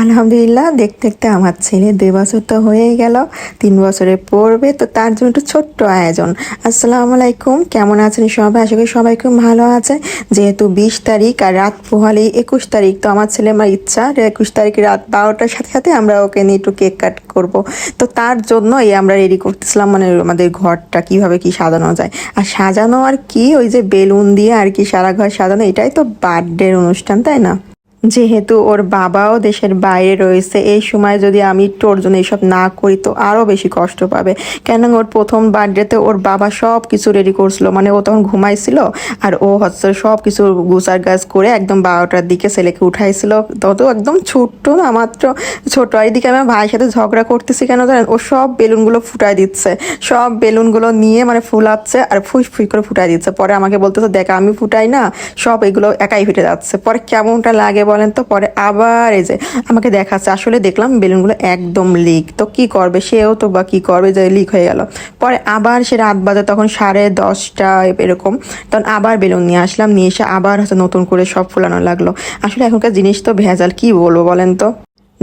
আলহামদুলিল্লাহ দেখতে দেখতে আমার ছেলে দুই বছর তো হয়েই গেল, তিন বছরে পড়বে, তো তার জন্য একটু ছোট্ট আয়োজন। আসসালামু আলাইকুম, কেমন আছেন সবাই? আশা করি সবাই খুব ভালো আছে। যেহেতু বিশ তারিখ আর রাত পোহালেই একুশ তারিখ, তো আমার ছেলে আমার ইচ্ছা একুশ তারিখ রাত বারোটার সাথে সাথে আমরা ওকে নিয়ে একটু কেক কাট করব। তো তার জন্যই আমরা রেডি করতেছিলাম মানে আমাদের ঘরটা কীভাবে কি সাজানো যায়। আর সাজানো আর কি, ওই যে বেলুন দিয়ে আর কি সারা ঘর সাজানো, এটাই তো বার্থডের অনুষ্ঠান, তাই না? যেহেতু ওর বাবাও দেশের বাইরে রয়েছে, এই সময় যদি আমি একটু জন্য এইসব না করি তো আরও বেশি কষ্ট পাবে। কেন ওর প্রথম বার্থডেতে ওর বাবা সব কিছু রেডি করছিল মানে ও তখন ঘুমাইছিল আর ও হচ্ছে সব কিছু গুছার গাছ করে একদম বারোটার দিকে ছেলেকে উঠাইছিল। তত একদম ছোট্ট না, মাত্র ছোট আর এদিকে আমার ভাইয়ের সাথে ঝগড়া করতেছি কেন জানেন? ও সব বেলুনগুলো ফুটাই দিচ্ছে। সব বেলুনগুলো নিয়ে মানে ফুলাচ্ছে আর ফুস ফুস করে ফুটাই দিচ্ছে। পরে আমাকে বলতেছে, দেখ, আমি ফুটাই না, সব এগুলো একাই ফেটে যাচ্ছে। পরে কেমনটা লাগে বলেন তো, পরে আবার এই যে আমাকে দেখাচ্ছে, আসলে দেখলাম বেলুনগুলো একদম লিক তো কি করবে সেও তো বা কি করবে যে লিক হয়ে গেল। পরে আবার সে রাত বাজে তখন সাড়ে দশটা এরকম, তখন আবার বেলুন নিয়ে আসলাম, নিয়ে এসে আবার হচ্ছে নতুন করে সব ফুলানো লাগল। আসলে এখনকার জিনিস তো ভেজাল, কি বলব বলেন তো?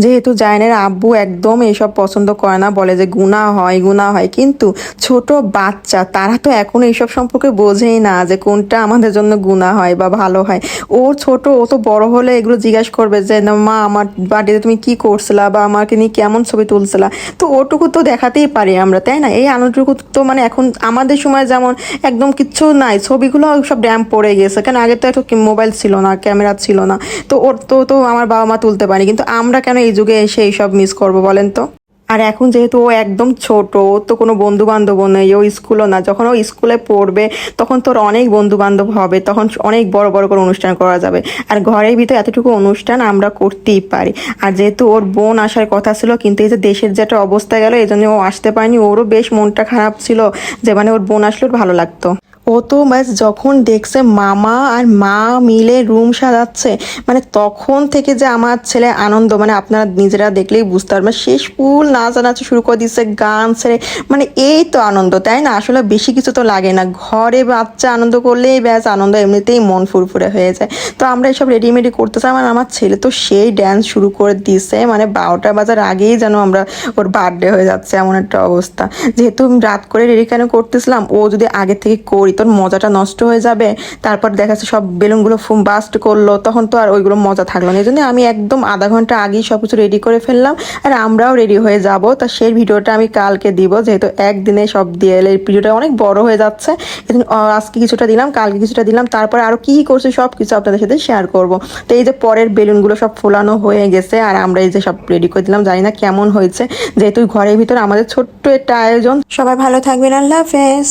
যেহেতু জায়নের আব্বু একদম এইসব পছন্দ করে না, বলে যে গুণা হয় গুণা হয়। কিন্তু ছোট বাচ্চা, তারা তো এখন এইসব সম্পর্কে বোঝেই না যে কোনটা আমাদের জন্য গুণা হয় বা ভালো হয়। ও ছোট, ও তো বড় হলে এগুলো জিজ্ঞাসা করবে যে, না মা, আমার বাড়িতে তুমি কি করছিলা বা আমাকে নিয়ে কেমন ছবি তুলছিলা? তো ওটুকু তো দেখাতেই পারি আমরা, তাই না? এই আনন্দটুকু তো মানে এখন আমাদের সময় যেমন একদম কিচ্ছু নাই, ছবিগুলো সব ড্যাম পড়ে গেছে। কেন আগে তো এত মোবাইল ছিল না, ক্যামেরা ছিল না। তো ওর তো তো আমার বাবা মা তুলতে পারি কিন্তু আমরা কেন এই যুগে এসে এইসব মিস করব বলেন তো? আর এখন যেহেতু ও একদম ছোট, ওর তো কোনো বন্ধু বান্ধবও নেই, ও স্কুলও না। যখন ও স্কুলে পড়বে, তখন তোর অনেক বন্ধু বান্ধব হবে, তখন অনেক বড় বড় করে অনুষ্ঠান করা যাবে। আর ঘরের ভিতরে এতটুকু অনুষ্ঠান আমরা করতেই পারি। আর যেহেতু ওর বোন আসার কথা ছিল, কিন্তু এই যে দেশের যে একটা অবস্থা গেল এই জন্য ও আসতে পারেনি। ওরও বেশ মনটা খারাপ ছিল যে মানে ওর বোন আসলে ভালো লাগতো। ও তো ব্যাস যখন দেখছে মামা আর মা মিলে রুম সাজাচ্ছে মানে তখন থেকে যে আমার ছেলে আনন্দ মানে আপনারা নিজেরা দেখলেই বুঝতে পারবেন, শেষ ফুল নাচানাচি শুরু করে দিচ্ছে গান ছেড়ে মানে এই তো আনন্দ, তাই না? আসলে বেশি কিছু তো লাগে না, ঘরে বাচ্চা আনন্দ করলেই ব্যাস আনন্দ, এমনিতেই মন ফুরফুরে হয়ে যায়। তো আমরা এসব রেডিমেডি করতেছি আমার আমার ছেলে তো সেই ড্যান্স শুরু করে দিচ্ছে মানে বারোটা বাজার আগেই যেন আমরা ওর বার্থডে হয়ে যাচ্ছে, এমন একটা অবস্থা। যেহেতু রাত করে রেডি কেন করতেছিলাম, ও যদি আগে থেকে করি তোর মজাটা নষ্ট হয়ে যাবে। তারপর দেখা যাচ্ছে সব বেলুনগুলো ফুম বাস্ট করল, তখন তো আর ওইগুলো মজা থাকল না। এই জন্য আমি একদম আধা ঘণ্টা আগেই সব কিছু রেডি করে ফেললাম আর আমরাও রেডি হয়ে যাব। তা সেই ভিডিওটা আমি কালকে দিব, যেহেতু একদিনে সব দিয়ে এলে ভিডিওটা অনেক বড় হয়ে যাচ্ছে। আজকে কিছুটা দিলাম, কালকে কিছুটা দিলাম, তারপর আরও কী কী করছি সব কিছু আপনাদের সাথে শেয়ার করব। তো এই যে পরের বেলুনগুলো সব ফোলানো হয়ে গেছে আর আমরা এই যে সব রেডি করে দিলাম, জানি না কেমন হয়েছে। যেহেতু ঘরের ভিতরে আমাদের ছোট্ট একটা আয়োজন। সবাই ভালো থাকবেন, আল্লাহ হাফেজ।